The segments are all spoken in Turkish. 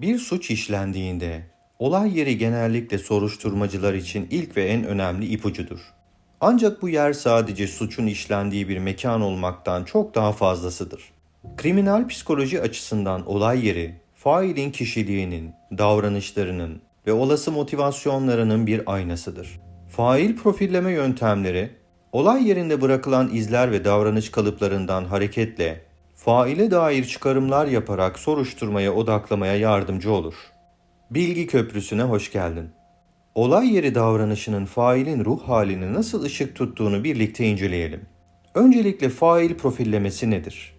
Bir suç işlendiğinde olay yeri genellikle soruşturmacılar için ilk ve en önemli ipucudur. Ancak bu yer sadece suçun işlendiği bir mekan olmaktan çok daha fazlasıdır. Kriminal psikoloji açısından olay yeri, failin kişiliğinin, davranışlarının ve olası motivasyonlarının bir aynasıdır. Fail profilleme yöntemleri, olay yerinde bırakılan izler ve davranış kalıplarından hareketle faile dair çıkarımlar yaparak soruşturmaya odaklamaya yardımcı olur. Bilgi Köprüsü'ne hoş geldin. Olay yeri davranışının failin ruh halini nasıl ışık tuttuğunu birlikte inceleyelim. Öncelikle fail profillemesi nedir?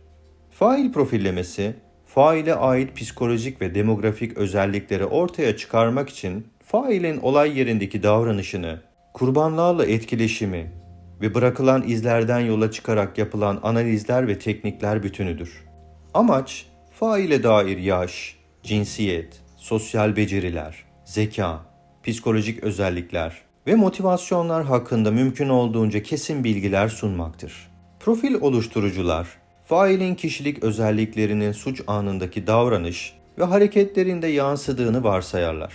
Fail profillemesi, faile ait psikolojik ve demografik özellikleri ortaya çıkarmak için failin olay yerindeki davranışını, kurbanlarla etkileşimi ve bırakılan izlerden yola çıkarak yapılan analizler ve teknikler bütünüdür. Amaç, faile dair yaş, cinsiyet, sosyal beceriler, zeka, psikolojik özellikler ve motivasyonlar hakkında mümkün olduğunca kesin bilgiler sunmaktır. Profil oluşturucular, failin kişilik özelliklerinin suç anındaki davranış ve hareketlerinde yansıdığını varsayarlar.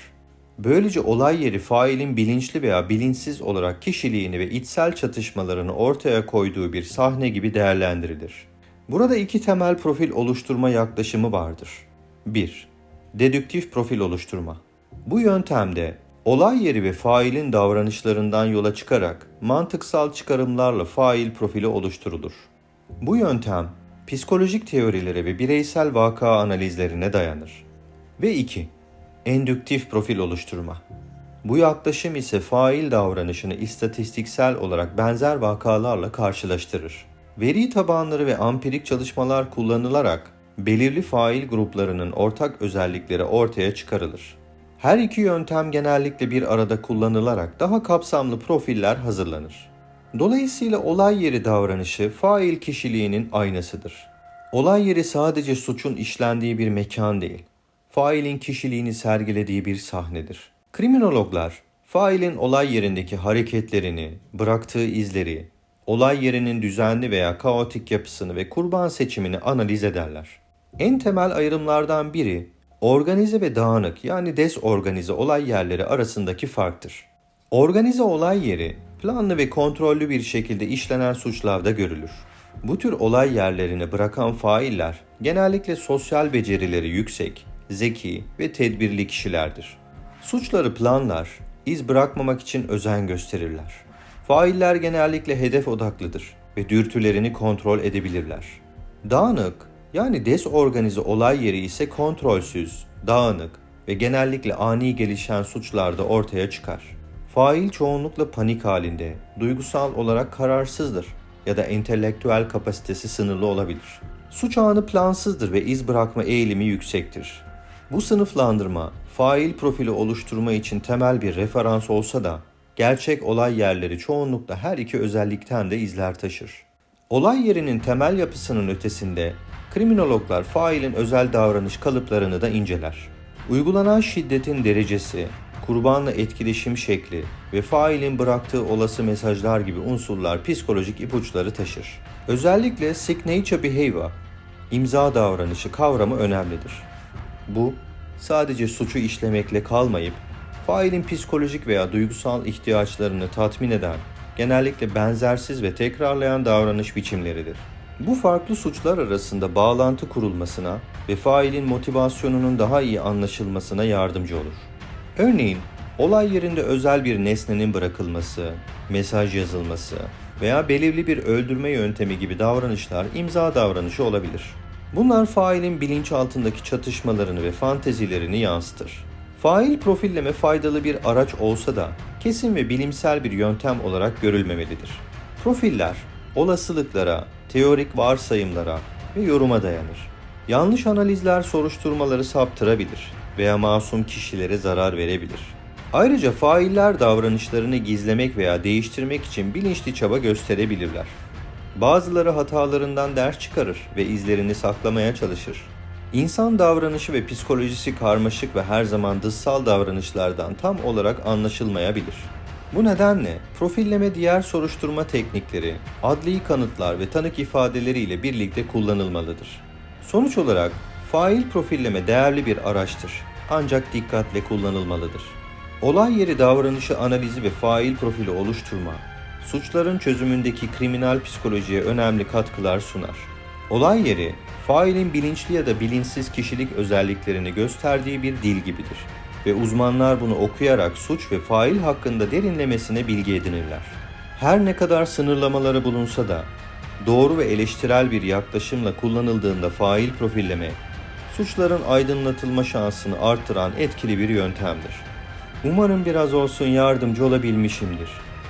Böylece olay yeri failin bilinçli veya bilinçsiz olarak kişiliğini ve içsel çatışmalarını ortaya koyduğu bir sahne gibi değerlendirilir. Burada iki temel profil oluşturma yaklaşımı vardır. 1. Dedüktif profil oluşturma. Bu yöntemde olay yeri ve failin davranışlarından yola çıkarak mantıksal çıkarımlarla fail profili oluşturulur. Bu yöntem psikolojik teorilere ve bireysel vaka analizlerine dayanır. Ve 2. Endüktif profil oluşturma. Bu yaklaşım ise fail davranışını istatistiksel olarak benzer vakalarla karşılaştırır. Veri tabanları ve ampirik çalışmalar kullanılarak belirli fail gruplarının ortak özellikleri ortaya çıkarılır. Her iki yöntem genellikle bir arada kullanılarak daha kapsamlı profiller hazırlanır. Dolayısıyla olay yeri davranışı fail kişiliğinin aynasıdır. Olay yeri sadece suçun işlendiği bir mekan değil, failin kişiliğini sergilediği bir sahnedir. Kriminologlar, failin olay yerindeki hareketlerini, bıraktığı izleri, olay yerinin düzenli veya kaotik yapısını ve kurban seçimini analiz ederler. En temel ayrımlardan biri, organize ve dağınık yani desorganize olay yerleri arasındaki farktır. Organize olay yeri, planlı ve kontrollü bir şekilde işlenen suçlarda görülür. Bu tür olay yerlerini bırakan failler genellikle sosyal becerileri yüksek, zeki ve tedbirli kişilerdir. Suçları planlar, iz bırakmamak için özen gösterirler. Failler genellikle hedef odaklıdır ve dürtülerini kontrol edebilirler. Dağınık yani desorganize olay yeri ise kontrolsüz, dağınık ve genellikle ani gelişen suçlarda ortaya çıkar. Fail çoğunlukla panik halinde, duygusal olarak kararsızdır ya da entelektüel kapasitesi sınırlı olabilir. Suç anı plansızdır ve iz bırakma eğilimi yüksektir. Bu sınıflandırma fail profili oluşturma için temel bir referans olsa da gerçek olay yerleri çoğunlukla her iki özellikten de izler taşır. Olay yerinin temel yapısının ötesinde kriminologlar failin özel davranış kalıplarını da inceler. Uygulanan şiddetin derecesi, kurbanla etkileşim şekli ve failin bıraktığı olası mesajlar gibi unsurlar psikolojik ipuçları taşır. Özellikle signature behavior, imza davranışı kavramı önemlidir. Bu, sadece suçu işlemekle kalmayıp, failin psikolojik veya duygusal ihtiyaçlarını tatmin eden, genellikle benzersiz ve tekrarlayan davranış biçimleridir. Bu farklı suçlar arasında bağlantı kurulmasına ve failin motivasyonunun daha iyi anlaşılmasına yardımcı olur. Örneğin, olay yerinde özel bir nesnenin bırakılması, mesaj yazılması veya belirli bir öldürme yöntemi gibi davranışlar imza davranışı olabilir. Bunlar failin bilinçaltındaki çatışmalarını ve fantezilerini yansıtır. Fail profilleme faydalı bir araç olsa da kesin ve bilimsel bir yöntem olarak görülmemelidir. Profiller olasılıklara, teorik varsayımlara ve yoruma dayanır. Yanlış analizler soruşturmaları saptırabilir veya masum kişilere zarar verebilir. Ayrıca failler davranışlarını gizlemek veya değiştirmek için bilinçli çaba gösterebilirler. Bazıları hatalarından ders çıkarır ve izlerini saklamaya çalışır. İnsan davranışı ve psikolojisi karmaşık ve her zaman dışsal davranışlardan tam olarak anlaşılmayabilir. Bu nedenle profilleme diğer soruşturma teknikleri, adli kanıtlar ve tanık ifadeleriyle birlikte kullanılmalıdır. Sonuç olarak Fail profilleme değerli bir araçtır. Ancak dikkatle kullanılmalıdır. Olay yeri davranışı analizi ve fail profili oluşturma, suçların çözümündeki kriminal psikolojiye önemli katkılar sunar. Olay yeri, failin bilinçli ya da bilinçsiz kişilik özelliklerini gösterdiği bir dil gibidir ve uzmanlar bunu okuyarak suç ve fail hakkında derinlemesine bilgi edinirler. Her ne kadar sınırlamaları bulunsa da doğru ve eleştirel bir yaklaşımla kullanıldığında fail profilleme, suçların aydınlatılma şansını artıran etkili bir yöntemdir. Umarım biraz olsun yardımcı olabilmişimdir.